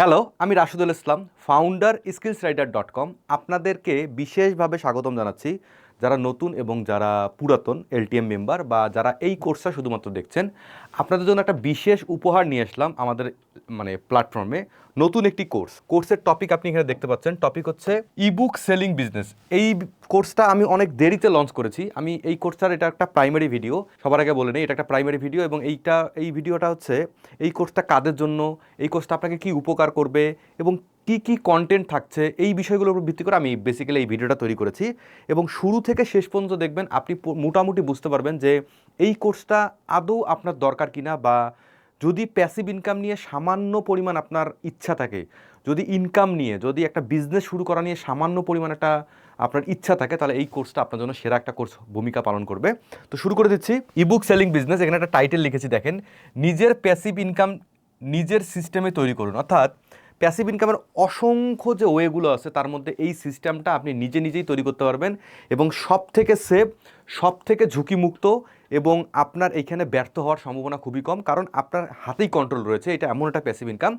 Hello আমি Rashidul Islam founder skills rider dot com আপনাদেরকে বিশেষভাবে স্বাগতম জানাচ্ছি। যারা নতুন এবং যারা পুরাতন এলটিএম মেম্বার বা যারা এই কোর্সটা শুধুমাত্র দেখছেন আপনাদের জন্য একটা বিশেষ উপহার নিয়ে আসলাম আমাদের মানে প্ল্যাটফর্মে নতুন একটি কোর্স কোর্সের টপিক আপনি এখানে দেখতে পাচ্ছেন। টপিক হচ্ছে ইবুক সেলিং বিজনেস এই কোর্সটা আমি অনেক দেরিতে লঞ্চ করেছি। আমি এই কোর্সটার এটা একটা প্রাইমারি ভিডিও সবার আগে বলে নেই, এটা একটা প্রাইমারি ভিডিও এবং এইটা, এই ভিডিওটা হচ্ছে, এই কোর্সটা কাদের জন্য, এই কোর্সটা আপনাকে কি উপকার করবে এবং কি কি কন্টেন্ট থাকছে, এই বিষয়গুলোর উপর ভিত্তি করে আমি বেসিক্যালি এই ভিডিওটা তৈরি করেছি। এবং শুরু থেকে শেষ পর্যন্ত দেখবেন, আপনি মোটামুটি বুঝতে পারবেন যে এই কোর্সটা আদৌ আপনার দরকার কিনা বা যদি প্যাসিভ ইনকাম নিয়ে সামান্য পরিমাণ আপনার ইচ্ছা থাকে, যদি ইনকাম নিয়ে, যদি একটা বিজনেস শুরু করা নিয়ে সামান্য পরিমাণ একটা আপনার ইচ্ছা থাকে, তাহলে এই কোর্সটা আপনার জন্য সেরা একটা কোর্স ভূমিকা পালন করবে। তো শুরু করে দিচ্ছি ইবুক সেলিং বিজনেস এখানে একটা টাইটেল লিখেছি, দেখেন, নিজের প্যাসিভ ইনকাম নিজের সিস্টেমে তৈরি করুন। অর্থাৎ প্যাসিভ ইনকামের অসংখ্য যে ওয়েগুলো আছে, তার মধ্যে এই সিস্টেমটা আপনি নিজে নিজেই তৈরি করতে পারবেন এবং সব থেকে সেফ সব থেকে ঝুঁকিমুক্ত এবং আপনার এইখানে ব্যর্থ হওয়ার সম্ভাবনা খুবই কম, কারণ আপনার হাতেই কন্ট্রোল রয়েছে, এটা এমন একটা প্যাসিভ ইনকাম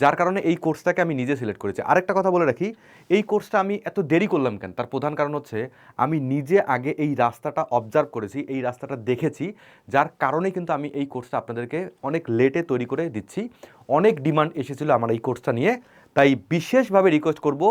যার কারণে এই কোর্সটাকে আমি নিজে সিলেক্ট করেছি। আরেকটা কথা বলে রাখি, এই কোর্সটা আমি এত দেরি করলাম কেন? তার প্রধান কারণ হচ্ছে, আমি নিজে আগে এই রাস্তাটা অবজার্ভ করেছি, এই রাস্তাটা দেখেছি, যার কারণে কিন্তু আমি এই কোর্সটা আপনাদেরকে অনেক লেটে তৈরি করে দিচ্ছি। অনেক ডিমান্ড এসেছিল আমার এই কোর্সটা নিয়ে, তাই বিশেষভাবে রিকোয়েস্ট করব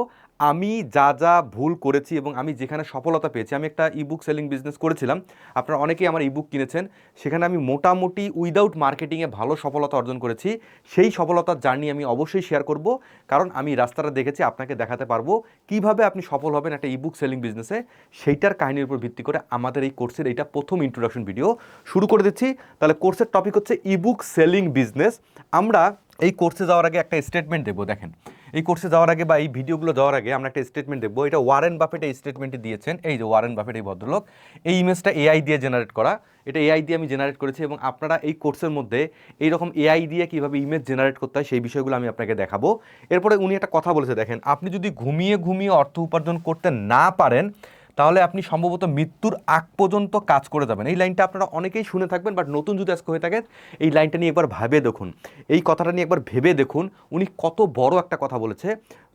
আমি যা যা ভুল করেছি এবং আমি যেখানে সফলতা পেয়েছি, আমি একটা ইবুক সেলিং বিজনেস করেছিলাম। আপনারা অনেকেই আমার ইবুক কিনেছেন। সেখানে আমি মোটামুটি উইদাউট মার্কেটিংয়ে ভালো সফলতা অর্জন করেছি। সেই সফলতার জার্নি আমি অবশ্যই শেয়ার করব। কারণ আমি রাস্তাটা দেখেছি, আপনাকে দেখাতে পারব কীভাবে আপনি সফল হবেন একটা ইবুক সেলিং বিজনেসে সেইটার কাহিনীর উপর ভিত্তি করে আমাদের এই কোর্সের এইটা প্রথম ইন্ট্রোডাকশন ভিডিও শুরু করে দিচ্ছি। তাহলে কোর্সের টপিক হচ্ছে ইবুক সেলিং বিজনেস আমরা এই কোর্সে যাওয়ার আগে একটা স্টেটমেন্ট দেবো দেখেন। এই কোর্সে যাওয়ার আগে বা এই ভিডিওগুলো যাওয়ার আগে আমরা একটা স্টেটমেন্ট দেখব। এটা ওয়ারেন বাফেট এই স্টেটমেন্টটি দিয়েছেন। এই যে ওয়ারেন বাফেট এই ভদ্রলোক, এই ইমেজটা এআই দিয়ে জেনারেট করা। এটা এআই দিয়ে আমি জেনারেট করেছি এবং আপনারা এই কোর্সের মধ্যে এইরকম এআই দিয়ে কীভাবে ইমেজ জেনারেট করতে হয় সেই বিষয়গুলো আমি আপনাকে দেখাবো। এরপরে উনি একটা কথা বলেছে, দেখেন, আপনি যদি ঘুমিয়ে ঘুমিয়ে অর্থ উপার্জন করতে না পারেন তাহলে আপনি সম্ভবত মৃত্যুর আগ পর্যন্ত কাজ করে যাবেন। এই লাইনটা আপনারা অনেকেই শুনে থাকবেন বাট নতুন যদি আজকে হয়ে থাকে, এই লাইনটা নিয়ে একবার ভাবে দেখুন। এই কথাটা নিয়ে একবার ভেবে দেখুন, উনি কত বড় একটা কথা বলেছে।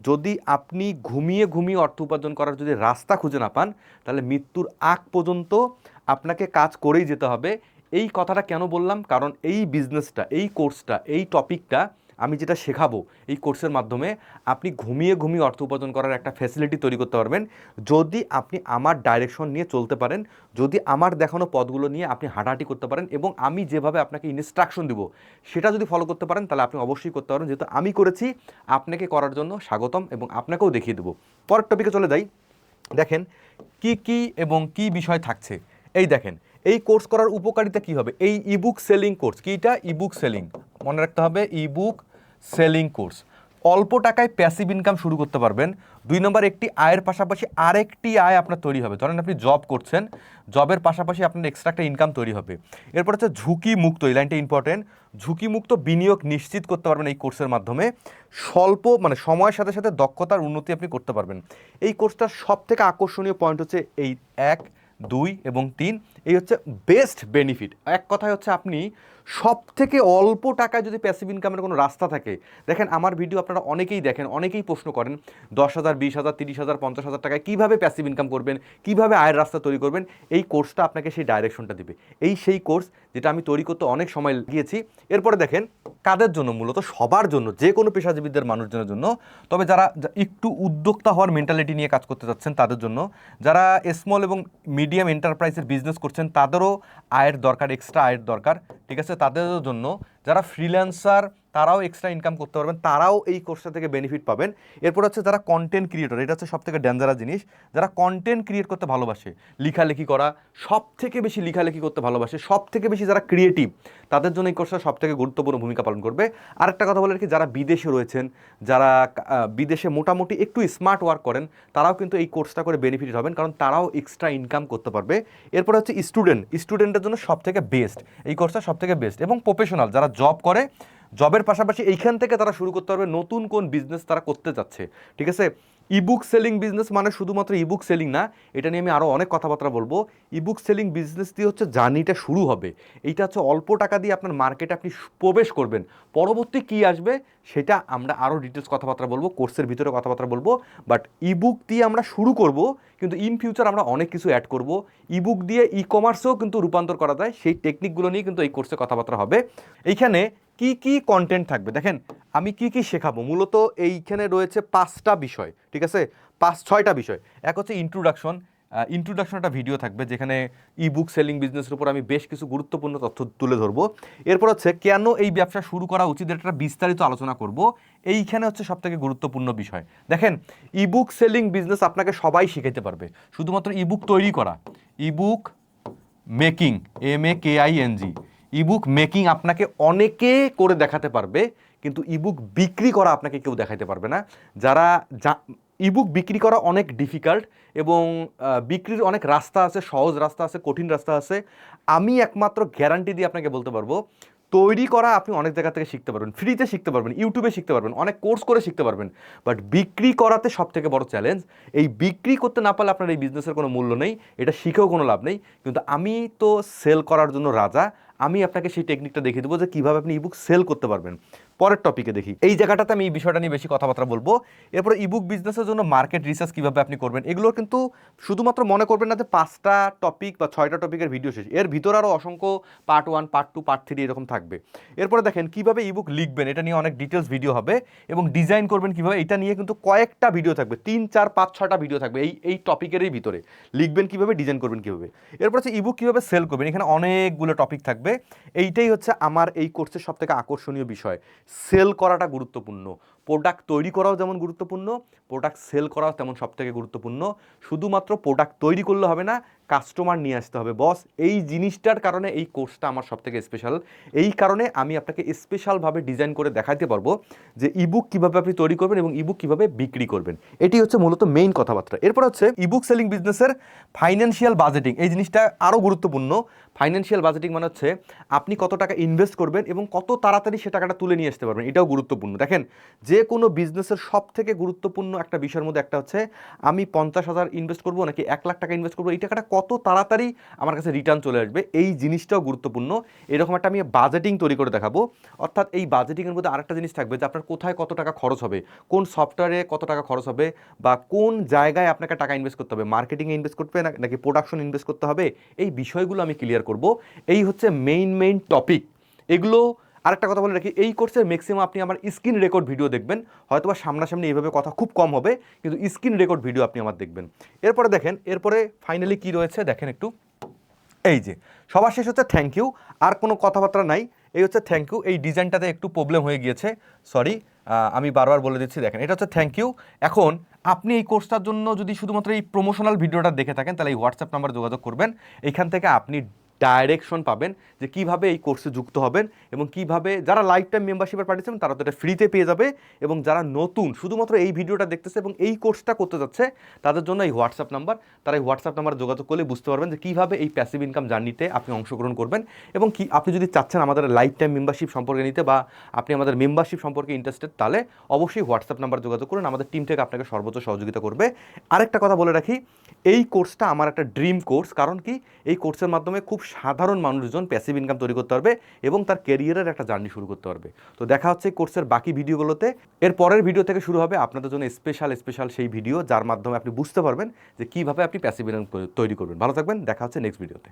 যদি আপনি ঘুমিয়ে ঘুমিয়ে অর্থ উপার্জন করার যদি রাস্তা খুঁজে না পান, তাহলে মৃত্যুর আগ পর্যন্ত আপনাকে কাজ করেই যেতে হবে। এই কথাটা কেন বললাম? কারণ এই বিজনেসটা এই কোর্সটা এই টপিকটা আমি যেটা শেখাবো এই কোর্সের মাধ্যমে, আপনি ঘুমিয়ে ঘুমিয়ে অর্থ উপার্জন করার একটা ফ্যাসিলিটি তৈরি করতে পারবেন। যদি আপনি আমার ডাইরেকশন নিয়ে চলতে পারেন, যদি আমার দেখানো পদগুলো নিয়ে আপনি হাঁটাহাঁটি করতে পারেন এবং আমি যেভাবে আপনাকে ইনস্ট্রাকশন দিব, সেটা যদি ফলো করতে পারেন, তাহলে আপনি অবশ্যই করতে পারেন। যেহেতু আমি করেছি, আপনাকে করার জন্য স্বাগতম এবং আপনাকেও দেখিয়ে দেবো। পরের টপিকে চলে যাই। দেখেন, কি কি এবং কি বিষয় থাকছে? এই দেখেন, এই কোর্স করার উপকারিতা কি হবে? এই ইবুক সেলিং কোর্স কিটা? ইবুক সেলিং মনে রাখতে হবে ইবুক সেলিং কোর্স। অল্প টাকায় প্যাসিভ ইনকাম শুরু করতে পারবেন। দুই নম্বর, একটি আয়ের পাশাপাশি আরেকটি আয় আপনার তৈরি হবে। ধরেন আপনি জব করছেন জবের পাশাপাশি আপনার এক্সট্রা একটা ইনকাম তৈরি হবে। এরপর হচ্ছে ঝুঁকি মুক্ত এই লাইনটা ইম্পর্টেন্ট ঝুঁকিমুক্ত বিনিয়োগ নিশ্চিত করতে পারবেন এই কোর্সের মাধ্যমে। স্বল্প মানে সময়ের সাথে সাথে দক্ষতার উন্নতি আপনি করতে পারবেন। এই কোর্সটার সব থেকে আকর্ষণীয় পয়েন্ট হচ্ছে এই এক, দুই এবং তিন। এই হচ্ছে বেস্ট বেনিফিট এক কথায় হচ্ছে আপনি সব থেকে অল্প টাকায় যদি প্যাসিভ ইনকামের কোনো রাস্তা থাকে, দেখেন আমার ভিডিও আপনারা অনেকেই দেখেন, অনেকেই প্রশ্ন করেন, দশ হাজার, বিশ হাজার, তিরিশ হাজার, পঞ্চাশ হাজার টাকায় কীভাবে প্যাসিভ ইনকাম করবেন, কীভাবে আয়ের রাস্তা তৈরি করবেন, এই কোর্সটা আপনাকে সেই ডাইরেকশনটা দিবে। এই সেই কোর্স যেটা আমি তৈরি করতে অনেক সময় গিয়েছি এরপরে দেখেন কাদের জন্য, মূলত সবার জন্য, যে কোনো পেশাজীবীদের মানুষজনের জন্য, তবে যারা একটু উদ্যোক্তা হওয়ার মেন্টালিটি নিয়ে কাজ করতে যাচ্ছেন তাদের জন্য, যারা স্মল এবং মিডিয়াম এন্টারপ্রাইজের বিজনেস করছেন তাদেরও আয়ের দরকার এক্সট্রা আয়ের দরকার ঠিক আছে? তাদের জন্য যারা ফ্রিল্যান্সার তারাও এক্সট্রা ইনকাম করতে পারবেন, তারাও এই কোর্সটা থেকে বেনিফিট পাবেন। এরপর হচ্ছে যারা কন্টেন্ট ক্রিয়েটর এটা হচ্ছে সব থেকে ডেঞ্জারাস জিনিস, যারা কন্টেন্ট ক্রিয়েট করতে ভালোবাসে, লেখালেখি করা সব থেকে বেশি লেখালেখি করতে ভালোবাসে সব থেকে বেশি যারা ক্রিয়েটিভ তাদের জন্য এই কোর্সটা সব থেকে গুরুত্বপূর্ণ ভূমিকা পালন করবে। আরেকটা কথা বলে কি যারা বিদেশে রয়েছেন, যারা বিদেশে মোটামুটি একটু স্মার্ট ওয়ার্ক করেন, তারাও কিন্তু এই কোর্সটা করে বেনিফিট হবেন, কারণ তারাও এক্সট্রা ইনকাম করতে পারবে। এরপর হচ্ছে স্টুডেন্ট স্টুডেন্টের জন্য সব থেকে বেস্ট এই কোর্সটা সব থেকে বেস্ট এবং প্রফেশনাল যারা জব করে জবের পাশাপাশি এইখান থেকে তারা শুরু করতে পারবে নতুন কোন বিজনেস তারা করতে যাচ্ছে। ঠিক আছে? ইবুক সেলিং বিজনেস মানে শুধুমাত্র ইবুক সেলিং না, এটা নিয়ে আমি আরও অনেক কথাবার্তা বলব। ইবুক সেলিং বিজনেস দিয়ে হচ্ছে জার্নিটা শুরু হবে। এইটা হচ্ছে অল্প টাকা দিয়ে আপনার মার্কেটে আপনি প্রবেশ করবেন। পরবর্তী কি আসবে সেটা আমরা আরও ডিটেলস কথাবার্তা বলব কোর্সের ভিতরে কথাবার্তা বলব। বাট ইবুক দিয়ে আমরা শুরু করব, কিন্তু ইন ফিউচার আমরা অনেক কিছু অ্যাড করব। ইবুক দিয়ে ই কমার্সেও কিন্তু রূপান্তর করা যায়। সেই টেকনিকগুলো নিয়ে কিন্তু এই কোর্সে কথাবার্তা হবে। এইখানে কি কি কন্টেন্ট থাকবে? দেখেন, আমি কি কি শেখাবো? মূলত এইখানে রয়েছে পাঁচটা বিষয়, ঠিক আছে? পাঁচ, ছয়টা বিষয়। এক হচ্ছে ইন্ট্রোডাকশন ইন্ট্রোডাকশন একটা ভিডিও থাকবে যেখানে ই বুক সেলিং বিজনেসের উপর আমি বেশ কিছু গুরুত্বপূর্ণ তথ্য তুলে ধরবো। এরপর হচ্ছে কেন এই ব্যবসা শুরু করা উচিত? একটা বিস্তারিত আলোচনা করব। এইখানে হচ্ছে সব থেকে গুরুত্বপূর্ণ বিষয়। দেখেন ই বুক সেলিং বিজনেস আপনাকে সবাই শিখাইতে পারবে। শুধুমাত্র ইবুক তৈরি করা। Ebook making M A K I N G ebook making আপনাকে অনেকে করে দেখাতে পারবে, কিন্তু ইবুক বিক্রি করা আপনাকে কেউ দেখাতে পারবে না। যারা যা ইবুক বিক্রি করা অনেক ডিফিকাল্ট এবং বিক্রির অনেক রাস্তা আছে, সহজ রাস্তা আছে, কঠিন রাস্তা আছে। আমি একমাত্র গ্যারান্টি দিয়ে আপনাকে বলতে পারব, তৈরি করা আপনি অনেক জায়গা থেকে শিখতে পারবেন ফ্রিতে শিখতে পারবেন ইউটিউবে শিখতে পারবেন, অনেক কোর্স করে শিখতে পারবেন। বাট বিক্রি করাতে সব থেকে বড় চ্যালেঞ্জ এই বিক্রি করতে না পারলে আপনার এই বিজনেসের কোনো মূল্য নেই, এটা শিখেও কোনো লাভ নেই। কিন্তু আমি তো সেল করার জন্য রাজা আমি আপনাকে সেই টেকনিকটা দেখিয়ে দেবো যে কীভাবে আপনি ইবুক সেল করতে পারবেন। পরের টপিকে দেখি। এই জায়গাটাতে আমি এই বিষয়টা নিয়ে বেশি কথাবার্তা বলব। এরপরে ইবুক বিজনেসের জন্য মার্কেট রিসার্চ কীভাবে আপনি করবেন এগুলো কিন্তু শুধুমাত্র মনে করবেন না যে পাঁচটা টপিক বা ছয়টা টপিকের ভিডিও শেষ। এর ভিতরে আরও অসংখ্য part one part two part three এরকম থাকবে। এরপরে দেখেন কীভাবে ইবুক লিখবেন, এটা নিয়ে অনেক ডিটেলস ভিডিও হবে এবং ডিজাইন করবেন কীভাবে, এটা নিয়ে কিন্তু কয়েকটা ভিডিও থাকবে, তিন, চার, পাঁচ ছটা ভিডিও থাকবে এই এই টপিকেরই ভিতরে। লিখবেন কীভাবে ডিজাইন করবেন কীভাবে। এরপর হচ্ছে ইবুক কীভাবে সেল করবেন, এখানে অনেকগুলো টপিক থাকবে। এইটাই হচ্ছে আমার এই কোর্সের সব থেকে আকর্ষণীয় বিষয়। সেল করাটা গুরুত্বপূর্ণ। প্রোডাক্ট তৈরি করাও যেমন গুরুত্বপূর্ণ প্রোডাক্ট সেল করাও তেমন সবথেকে গুরুত্বপূর্ণ। শুধুমাত্র প্রোডাক্ট তৈরি করলে হবে না কাস্টমার নিয়ে আসতে হবে। বস এই জিনিসটার কারণে এই কোর্সটা আমার সব থেকে স্পেশাল এই কারণে আমি আপনাকে স্পেশালভাবে ডিজাইন করে দেখাতে পারব যে ইবুক কীভাবে আপনি তৈরি করবেন এবং ইবুক কীভাবে বিক্রি করবেন। এটি হচ্ছে মূলত মেইন কথাবার্তা। এরপর হচ্ছে ইবুক সেলিং বিজনেসের ফাইন্যান্সিয়াল বাজেটিং এই জিনিসটা আরও গুরুত্বপূর্ণ। ফাইন্যান্সিয়াল বাজেটিং মানে হচ্ছে আপনি কত টাকা ইনভেস্ট করবেন এবং কত তাড়াতাড়ি সে টাকাটা তুলে নিয়ে আসতে পারবেন। এটাও গুরুত্বপূর্ণ। দেখেন, যে কোনো বিজনেসের সব থেকে গুরুত্বপূর্ণ একটা বিষয়ের মধ্যে একটা হচ্ছে, আমি পঞ্চাশ হাজার ইনভেস্ট করব নাকি এক লাখ টাকা ইনভেস্ট করব, এই টাকাটা কত তাড়াতাড়ি আমার কাছে রিটার্ন চলে আসবে, এই জিনিসটাও গুরুত্বপূর্ণ। এরকম একটা আমি বাজেটিং তৈরি করে দেখাবো। অর্থাৎ এই বাজেটিংয়ের মধ্যে আরেকটা জিনিস থাকবে যে আপনার কোথায় কত টাকা খরচ হবে, কোন সফটওয়্যারে কত টাকা খরচ হবে, বা কোন জায়গায় আপনাকে টাকা ইনভেস্ট করতে হবে মার্কেটিংয়ে ইনভেস্ট করতে হবে নাকি প্রোডাকশন ইনভেস্ট করতে হবে, এই বিষয়গুলো আমি ক্লিয়ার করব। এই হচ্ছে মেইন মেইন টপিক এগুলো আরেকটা কথা বলে রাখি, এই কোর্সের ম্যাক্সিমাম আপনি আমার স্ক্রিন রেকর্ড ভিডিও দেখবেন। হয়তোবা সামনাসামনি এইভাবে কথা খুব কম হবে, কিন্তু স্ক্রিন রেকর্ড ভিডিও আপনি আমার দেখবেন। এরপরে দেখেন, এরপরে ফাইনালি কি রয়েছে, দেখেন একটু। এই যে, সবার শেষ হচ্ছে থ্যাংক ইউ আর কোনো কথাবার্তা নাই। এই হচ্ছে থ্যাংক ইউ এই ডিজাইনটাতে একটু প্রবলেম হয়ে গিয়েছে। সরি আমি বারবার বলে দিচ্ছি, দেখেন, এটা হচ্ছে থ্যাংক ইউ এখন আপনি এই কোর্সটার জন্য যদি শুধুমাত্র এই প্রমোশনাল ভিডিওটা দেখে থাকেন, তাহলে এই হোয়াটসঅ্যাপ নাম্বার যোগাযোগ করবেন। এখান থেকে আপনি ডাইরেকশন পাবেন যে কীভাবে এই কোর্সে যুক্ত হবেন এবং কীভাবে যারা লাইফ টাইম মেম্বারশিপে পাঠিয়েছেন তারা তো এটা ফ্রিতে পেয়ে যাবে এবং যারা নতুন, শুধুমাত্র এই ভিডিওটা দেখতেছে এবং এই কোর্সটা করতে যাচ্ছে, তাদের জন্য এই হোয়াটসঅ্যাপ নাম্বার তারা এই হোয়াটসঅ্যাপ নাম্বার যোগাযোগ করলে বুঝতে পারবেন যে কীভাবে এই প্যাসিভ ইনকাম জার্নিতে আপনি অংশগ্রহণ করবেন এবং কি, আপনি যদি চাচ্ছেন আমাদের লাইফ টাইম মেম্বারশিপ সম্পর্কে নিতে বা আপনি আমাদের মেম্বারশিপ সম্পর্কে ইন্টারেস্টেড তাহলে অবশ্যই হোয়াটসঅ্যাপ নাম্বার যোগাযোগ করুন, আমাদের টিম থেকে আপনাকে সর্বোচ্চ সহযোগিতা করবে। আরেকটা কথা বলে রাখি, এই কোর্সটা আমার একটা ড্রিম কোর্স কারণ কি, এই কোর্সের মাধ্যমে খুব সাধারণ মানুষজন প্যাসিভ ইনকাম তৈরি করতে পারবে এবং তার কেরিয়ারের একটা জার্নি শুরু করতে পারবে। তো দেখা হচ্ছে কোর্সের বাকি ভিডিওগুলোতে। এর পরের ভিডিও থেকে শুরু হবে আপনাদের জন্য স্পেশাল স্পেশাল সেই ভিডিও যার মাধ্যমে আপনি বুঝতে পারবেন যে কীভাবে আপনি প্যাসিভ ইনকাম তৈরি করবেন। ভালো থাকবেন, দেখা হচ্ছে নেক্সট ভিডিওতে